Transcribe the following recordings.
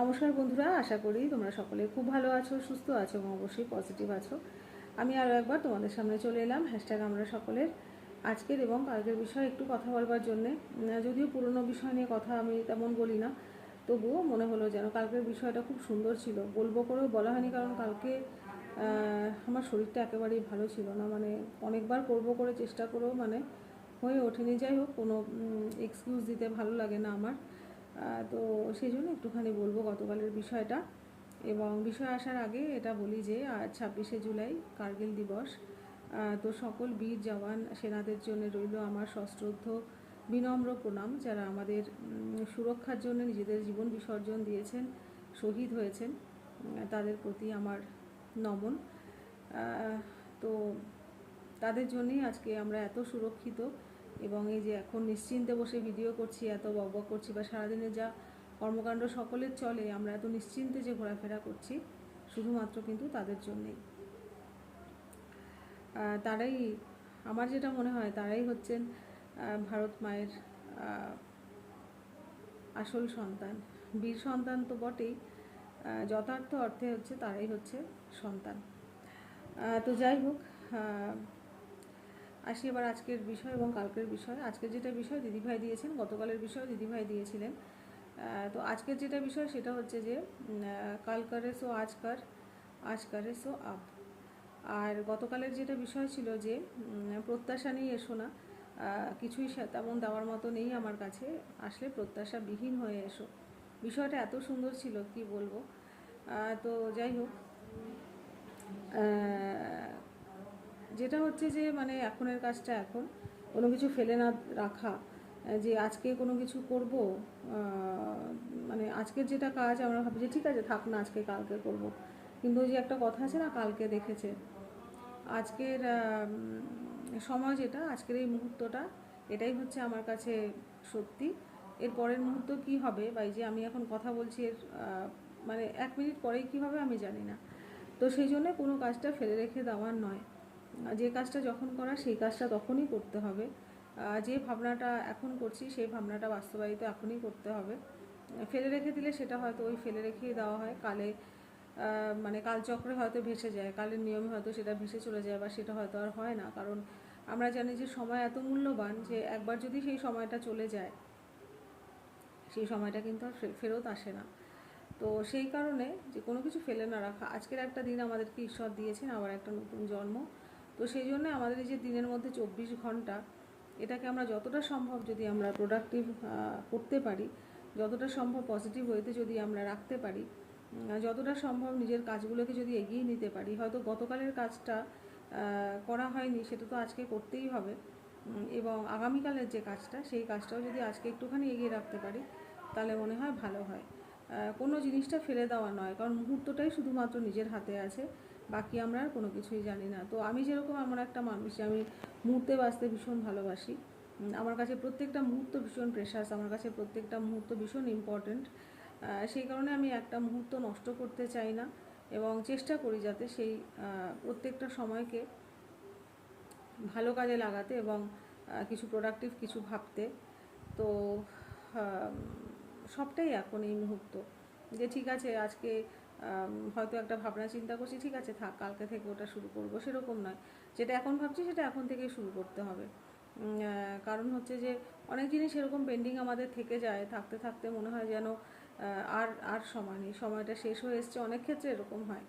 নমস্কার বন্ধুরা, আশা করি তোমরা সকলে খুব ভালো আছো, সুস্থ আছো এবং অবশ্যই পজিটিভ আছো। আমি আরও একবার তোমাদের সামনে চলে এলাম হ্যাশট্যাগ আমরা সকলের আজকের এবং কালকের বিষয়ে একটু কথা বলবার জন্যে। যদিও পুরনো বিষয় নিয়ে কথা আমি তেমন বলি না, তবুও মনে হলো যেন কালকের বিষয়টা খুব সুন্দর ছিল। বলব করেও বলা হয়নি, কারণ কালকে আমার শরীরটা একেবারেই ভালো ছিল না। মানে অনেকবার করব করে চেষ্টা করেও মানে হয়ে ওঠেনি। যাই হোক, কোনো এক্সকিউজ দিতে ভালো লাগে না আমার। তো সেই জন্য একটুখানি বলব গতকালের বিষয়টা। এবং বিষয় আসার আগে এটা বলি যে, আজ ছাব্বিশে জুলাই, কার্গিল দিবস। তো সকল বীর জওয়ান সেনাদের জন্য রইল আমার সশ্রদ্ধ, বিনম্র প্রণাম, যারা আমাদের সুরক্ষার জন্য নিজেদের জীবন বিসর্জন দিয়েছেন, শহীদ হয়েছেন তাদের প্রতি আমার নমন। তো তাদের জন্যই আজকে আমরা এত সুরক্ষিত এবং এই যে এখন নিশ্চিন্তে বসে ভিডিও করছি, এত বকবক করছি বা সারাদিনে যা কর্মকাণ্ড সকলের চলে, আমরা এত নিশ্চিন্তে যে ঘোরাফেরা করছি, শুধুমাত্র কিন্তু তাদের জন্যেই। তারাই, আমার যেটা মনে হয়, তারাই হচ্ছেন ভারত মায়ের আসল সন্তান। বীর সন্তান তো বটেই যথার্থ অর্থে হচ্ছে তারাই হচ্ছে সন্তান। তো যাই হোক আসি এবার আজকের বিষয় এবং কালকের বিষয়। আজকের যেটা বিষয় দিদিভাই দিয়েছেন, গতকালের বিষয় দিদিভাই দিয়েছিলেন। তো আজকের যেটা বিষয় সেটা হচ্ছে যে কালকারে সো আজকার, আজকারে সো আপ। আর গতকালের যেটা বিষয় ছিল যে প্রত্যাশা নিয়ে এসো না। কিছুই তেমন দেওয়ার মতো নেই আমার কাছে। আসলে প্রত্যাশা বিহীন হয়ে এসো। বিষয়টা এত সুন্দর ছিল, কি বলব? তো যাই হোক। যেটা হচ্ছে যে মানে এখনের কাজটা এখন, কোনো কিছু ফেলে না রাখা যে আজকে কোনো কিছু করব মানে আজকের যেটা কাজ, আমরা ভাবি যে ঠিক আছে, থাক না আজকে কালকে করব। কিন্তু ওই যে একটা কথা আছে না, কালকে দেখেছে। আজকের সময় যেটা, আজকের এই মুহূর্তটা, এটাই হচ্ছে আমার কাছে সত্যি। এর পরের মুহূর্ত কি হবে বা এই যে আমি এখন কথা বলছি এর মানে এক মিনিট পরেই কী হবে আমি জানি না। তো সেই জন্য কোনো কাজটা ফেলে রেখে দেওয়ার নয়। যে কাজটা যখন করা সেই কাজটা তখনই করতে হবে। যে ভাবনাটা এখন করছি সেই ভাবনাটা বাস্তবায়িত এখনই করতে হবে। ফেলে রেখে দিলে সেটা হয়তো ওই ফেলে রেখেই দেওয়া হয়। কালে মানে কালচক্রে হয়তো ভেসে যায়, কালের নিয়মে হয়তো সেটা ভেসে চলে যায় বা সেটা হয়তো আর হয় না। কারণ আমরা জানি যে সময় এত মূল্যবান যে একবার যদি সেই সময়টা চলে যায়, সেই সময়টা কিন্তু আর ফেরত আসে না। তো সেই কারণে যে কোনো কিছু ফেলে না রাখা। আজকের একটা দিন আমাদেরকে ঈশ্বর দিয়েছেন, আবার একটা নতুন জন্ম। তো সেই জন্য আমাদের এই যে দিনের মধ্যে চব্বিশ ঘণ্টা, এটাকে আমরা যতটা সম্ভব যদি আমরা প্রোডাক্টিভ করতে পারি, যতটা সম্ভব পজিটিভ ওয়েতে যদি আমরা রাখতে পারি যতটা সম্ভব নিজের কাজগুলোকে যদি এগিয়ে নিতে পারি, হয়তো গতকালের কাজটা করা হয়নি, সেটা তো আজকে করতেই হবে এবং আগামীকালের যে কাজটা, সেই কাজটাও যদি আজকে একটুখানি এগিয়ে রাখতে পারি, তাহলে মনে হয় ভালো হয়। কোনো জিনিসটা ফেলে দেওয়া নয়, কারণ মুহূর্তটাই শুধুমাত্র নিজের হাতে আছে। বাকি আমরা আর কোনো কিছুই জানি না। তো আমি যেরকম এমন একটা মানুষ আমি মুহূর্তে বাঁচতে ভীষণ ভালোবাসি। আমার কাছে প্রত্যেকটা মুহূর্ত ভীষণ প্রেশাস আমার কাছে প্রত্যেকটা মুহূর্ত ভীষণ ইম্পর্ট্যান্ট সেই কারণে আমি একটা মুহূর্ত নষ্ট করতে চাই না এবং চেষ্টা করি যাতে সেই প্রত্যেকটা সময়কে ভালো কাজে লাগাতে এবং কিছু প্রোডাক্টিভ কিছু ভাবতে। তো সবটাই এখন এই মুহূর্ত। যে ঠিক আছে, আজকে হয়তো একটা ভাবনা চিন্তা করছি, ঠিক আছে, থাক, কালকে থেকে ওটা শুরু করব। সেরকম নয়। যেটা এখন ভাবছি, সেটা এখন থেকেই শুরু করতে হবে। কারণ হচ্ছে যে, অনেক জিনিস এরকম পেন্ডিং আমাদের থেকে যায়। থাকতে থাকতে মনে হয় যেন আর আর সময় নেই। সময়টা শেষ হয়ে এসছে, অনেক ক্ষেত্রে এরকম হয়।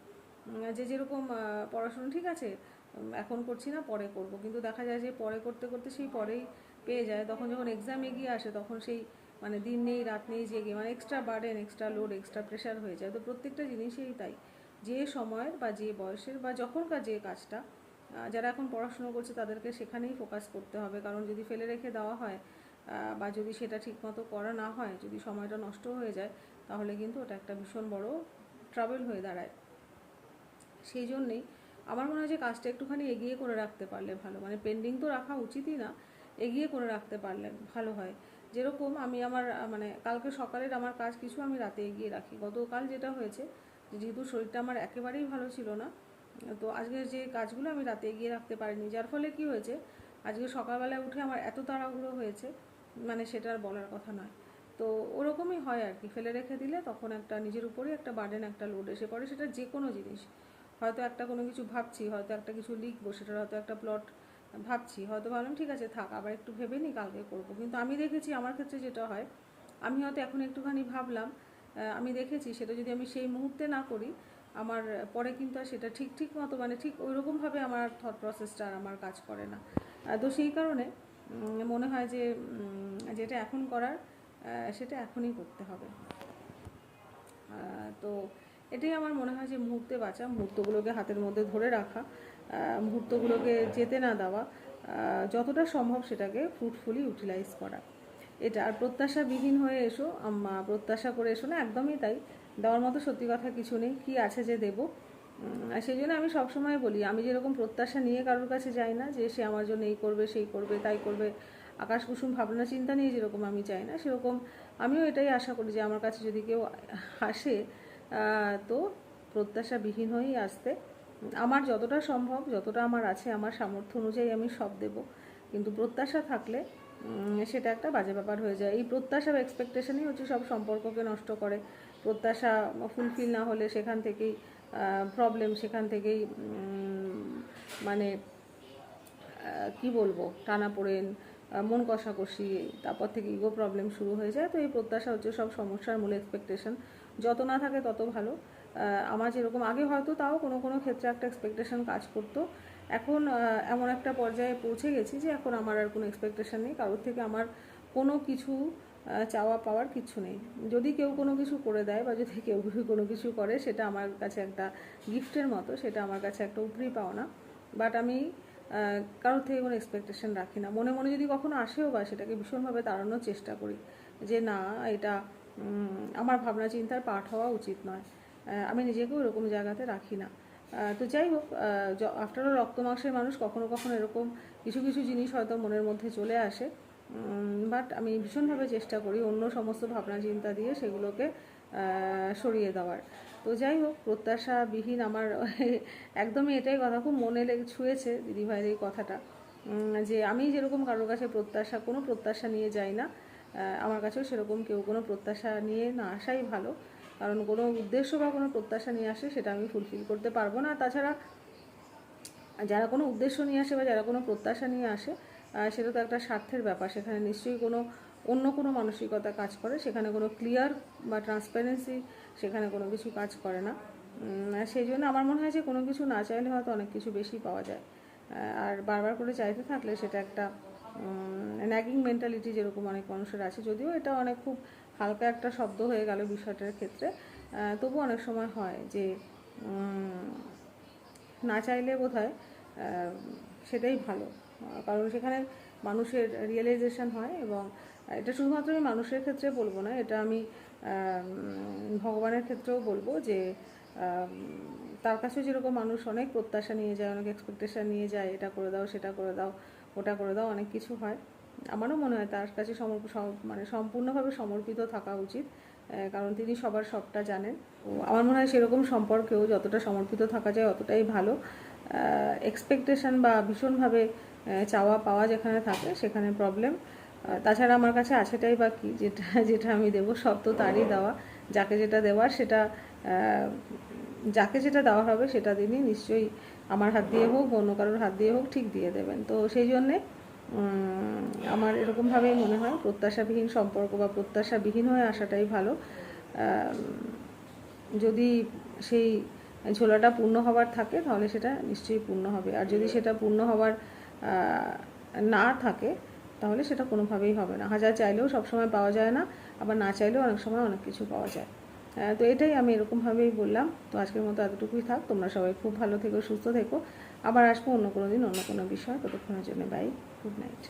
যে যেরকম পড়াশুনো, ঠিক আছে এখন করছি না, পরে করব। কিন্তু দেখা যায় যে, পরে করতে করতে সেই পরেই পেয়ে যায়। তখন যখন এক্সাম এগিয়ে আসে, তখন সেই মানে দিন নেই, রাত নেই, জেগে মানে extra burden extra load extra pressure হয়ে যায়। তো প্রত্যেকটা জিনিসেই তাই। যে সময়ের বা যে বয়সের বা যখনকার যে কাজটা যারা এখন পড়াশুনো করছে তাদেরকে সেখানেই ফোকাস করতে হবে। কারণ যদি ফেলে রেখে দেওয়া হয় বা যদি সেটা ঠিকমতো করা না হয়, যদি সময়টা নষ্ট হয়ে যায়, তাহলে কিন্তু ওটা একটা ভীষণ বড় ট্রাভেল হয়ে দাঁড়ায়। সেই জন্যেই আমার মনে হয় যে কাজটা একটুখানি এগিয়ে করে রাখতে পারলে ভালো। মানে পেন্ডিং তো রাখা উচিতই না, এগিয়ে করে রাখতে পারলে ভালো হয়। যেরকম আমি আমার মানে কালকে সকালের আমার কাজ কিছু আমি রাতে এগিয়ে রাখি। গতকাল যেটা হয়েছে যেহেতু শরীরটা আমার একেবারেই ভালো ছিল না, তো আজকে যে কাজগুলো আমি রাতে এগিয়ে রাখতে পারিনি, যার ফলে কি হয়েছে, আজকে সকালবেলায় উঠে আমার এত তাড়াহুড়ো হয়েছে মানে সেটা আর বলার কথা নয়। তো ওরকমই হয় আর কি, ফেলে রেখে দিলে তখন একটা নিজের উপরেই একটা বার্ডেন একটা লোড এসে পড়ে। সেটা যে কোনো জিনিস, হয়তো একটা কোনো কিছু ভাবছি, হয়তো একটা কিছু লিখব, সেটার হয়তো একটা প্লট ভাবছি, হয়তো ভাবলাম, ঠিক আছে, থাক, আবার একটু ভেবে নিই কালকে করব। কিন্তু আমি দেখেছি, আমার ক্ষেত্রে যেটা হয়, আমি হয়তো এখন একটুখানি ভাবলাম আমি দেখেছি, সেটা যদি আমি সেই মুহূর্তে না করি, আমার পরে কিন্তু আর সেটা ঠিক ঠিক মতো মানে ঠিক ওইরকমভাবে আমার থট প্রসেসটা আর আমার কাজ করে না। তো সেই কারণে মনে হয় যে যেটা এখন করার সেটা এখনই করতে হবে। তো এটাই আমার মনে হয় যে মুহূর্তে বাঁচা, মুহূর্তগুলোকে হাতের মধ্যে ধরে রাখা। মুহূর্তগুলোকে যেতে না দেওয়া যতটা সম্ভব সেটাকে ফ্রুটফুলি ইউটিলাইজ করা। এটা আর প্রত্যাশাবিহীন হয়ে এসো প্রত্যাশা করে এসো না, একদমই তাই। দেওয়ার মতো সত্যি কথা কিছু নেই, কি আছে যে দেবো। সেই জন্য আমি সবসময় বলি, আমি যেরকম প্রত্যাশা নিয়ে কারোর কাছে যাই না, যে সে আমার জন্য এই করবে, সেই করবে, তাই করবে, আকাশ কুসুম ভাবনা চিন্তা নিয়ে যেরকম আমি চাই না, সেরকম আমিও এটাই আশা করি যে আমার কাছে যদি কেউ আসে তো প্রত্যাশাবিহীন হয়েই আসতে। আমার যতটা সম্ভব, যতটা আমার আছে, আমার সামর্থ্য অনুযায়ী আমি সব দেব। কিন্তু প্রত্যাশা থাকলে সেটা একটা বাজে ব্যাপার হয়ে যায়। এই প্রত্যাশা এক্সপেকটেশনই হচ্ছে সব সম্পর্ককে নষ্ট করে। প্রত্যাশা ফুলফিল না হলে সেখান থেকেই প্রবলেম সেখান থেকেই মানে কি বলব, টানা পড়েন মন কষাকষি, তারপর থেকে ইগো প্রবলেম শুরু হয়ে যায়। তো এই প্রত্যাশা হচ্ছে সব সমস্যার মূল এক্সপেকটেশন যত না থাকে তত ভালো। আমার যেরকম, আগে হয়তো তাও কোনো কোনো ক্ষেত্রে একটা এক্সপেকটেশন কাজ করতো। এখন এমন একটা পর্যায়ে পৌঁছে গেছি যে এখন আমার আর কোনো এক্সপেকটেশন নেই। কারোর থেকে আমার কোনো কিছু চাওয়া পাওয়ার কিছু নেই। যদি কেউ কোনো কিছু করে দেয় বা যদি কেউ কোনো কিছু করে, সেটা আমার কাছে একটা গিফটের মতো, সেটা আমার কাছে একটা উপরি পাওনা। বাট আমি কারোর থেকে কোনো এক্সপেকটেশন রাখি না। মনে মনে যদি কখনো আসেও বা সেটাকে ভীষণভাবে তাড়ানোর চেষ্টা করি যে না, এটা আমার ভাবনা চিন্তার পাঠ হওয়া উচিত নয়। আমি নিজেকেও এরকম জায়গাতে রাখি না। তো যাই হোক আফটার অল রক্ত মাংসের মানুষ কখনো কখনো এরকম কিছু কিছু জিনিস হয়তো মনের মধ্যে চলে আসে। বাট আমি ভীষণভাবে চেষ্টা করি অন্য সমস্ত ভাবনা চিন্তা দিয়ে সেগুলোকে সরিয়ে দেওয়ার। তো যাই হোক, প্রত্যাশাবিহীন আমার একদমই এটাই কথা, খুব মনে লেগে ছুঁয়েছে দিদিভাইয়ের এই কথাটা। যে আমি যেরকম কারোর কাছে প্রত্যাশা, কোনো প্রত্যাশা নিয়ে যাই না আমার কাছেও সেরকম কেউ কোনো প্রত্যাশা নিয়ে না আসাই ভালো। কারণ কোনো উদ্দেশ্য বা কোনো প্রত্যাশা নিয়ে আসে সেটা আমি ফুলফিল করতে পারব না। তাছাড়া যারা কোনো উদ্দেশ্য নিয়ে আসে বা যারা কোনো প্রত্যাশা নিয়ে আসে সেটা তো একটা স্বার্থের ব্যাপার। সেখানে নিশ্চয়ই কোনো অন্য কোনো মানসিকতা কাজ করে, সেখানে কোনো ক্লিয়ার বা ট্রান্সপারেন্সি সেখানে কোনো কিছু কাজ করে না। সেই জন্য আমার মনে হয় যে কোনো কিছু না চাইলে হয়তো অনেক কিছু বেশি পাওয়া যায়। আর বারবার করে চাইতে থাকলে সেটা একটা ন্যাগিং মেন্টালিটি যেরকম অনেক মানুষের আছে, যদিও এটা অনেক খুব হালকা একটা শব্দ হয়ে গেল বিষয়টার ক্ষেত্রে। তবু অনেক সময় হয় যে না চাইলে বোধ হয় সেটাই ভালো। কারণ সেখানে মানুষের রিয়েলাইজেশন হয় এবং এটা শুধুমাত্র আমি মানুষের ক্ষেত্রে বলব না, এটা আমি ভগবানের ক্ষেত্রেও বলব যে তার কাছেও যেরকম মানুষ অনেক প্রত্যাশা নিয়ে যায়, অনেক এক্সপেকটেশন নিয়ে যায়, এটা করে দাও, সেটা করে দাও ওটা করে দাও, অনেক কিছু হয়। আমারও মনে হয় তার কাছে মানে সম্পূর্ণভাবে সমর্পিত থাকা উচিত কারণ তিনি সবার সবটা জানেন। আমার মনে হয় সেরকম সম্পর্কেও যতটা সমর্পিত থাকা যায় অতটাই ভালো। এক্সপেকটেশন বা ভীষণভাবে চাওয়া পাওয়া যেখানে থাকে সেখানে প্রবলেম তাছাড়া আমার কাছে আছেটাই বা কি, যেটা যেটা আমি দেবো, সব তো তারই দেওয়া। যাকে যেটা দেওয়ার সেটা যাকে যেটা দেওয়া হবে সেটা তিনি নিশ্চয়ই আমার হাত দিয়ে হোক, অন্য কারোর হাত দিয়ে হোক, ঠিক দিয়ে দেবেন। তো সেই জন্যে আমার এরকমভাবেই মনে হয়, প্রত্যাশাবিহীন সম্পর্ক বা প্রত্যাশাবিহীন হয়ে আসাটাই ভালো। যদি সেই ঝোলাটা পূর্ণ হবার থাকে, তাহলে সেটা নিশ্চয়ই পূর্ণ হবে। আর যদি সেটা পূর্ণ হবার না থাকে, তাহলে সেটা কোনোভাবেই হবে না। হাজার চাইলেও সবসময় পাওয়া যায় না, আবার না চাইলেও অনেক সময় অনেক কিছু পাওয়া যায়। তো এটাই আমি এরকমভাবেই বললাম। তো আজকের মতো এতটুকুই থাক। তোমরা সবাই খুব ভালো থেকো, সুস্থ থেকো। আবার আসব অন্য কোনো দিন, অন্য কোনো বিষয়। ততক্ষণের জন্য বাই গুড নাইট